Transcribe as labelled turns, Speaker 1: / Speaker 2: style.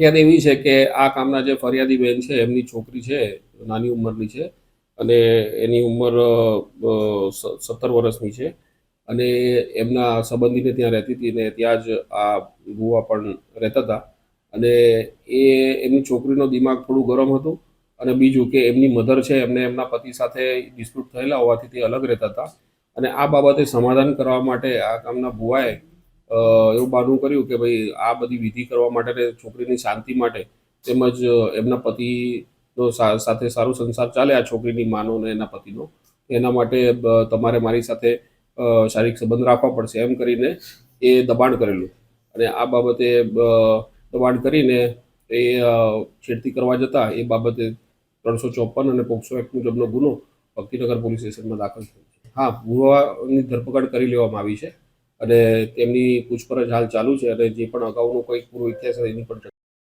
Speaker 1: હકીકત એવી છે કે આ કામના જે ફરિયાદી બેન છે, એમની છોકરી છે, નાની ઉંમરની છે અને એની ઉંમર સત્તર વર્ષની છે અને એમના સંબંધીને ત્યાં રહેતી હતી ને ત્યાં જ આ ભુવા પણ રહેતા હતા અને એ, એમની છોકરીનો દિમાગ થોડું ગરમ હતું અને બીજું કે એમની મધર છે, એમને એમના પતિ સાથે ડિસ્પ્યુટ થયેલા હોવાથી તે અલગ રહેતા હતા અને આ બાબતે સમાધાન કરવા માટે આ કામના ભુવાએ એવું બહાનું કર્યું કે ભાઈ આ બધી વિધિ કરવા માટે છોકરીની શાંતિ માટે તેમજ એમના પતિનો સાથે સારો સંસાર ચાલે આ છોકરીની માનો ને એના પતિનો. એના માટે તમારે મારી સાથે શારીરિક સંબંધ રાખવા પડશે એમ કરીને એ દબાણ કરેલું. અને આ બાબતે દબાણ કરીને એ છેડતી કરવા જતા એ બાબતે ત્રણસો ચોપન અને પોક્સો એક્ટ મુજબનો ગુનો ભક્તિનગર પોલીસ સ્ટેશનમાં દાખલ થયો હા ભુવાની ધરપકડ કરી લેવામાં આવી છે. અને તેમની પૂછપરછ હાલ ચાલુ છે અને જે પણ અગાઉનો કોઈ પૂરો ઇતિહાસ એની પણ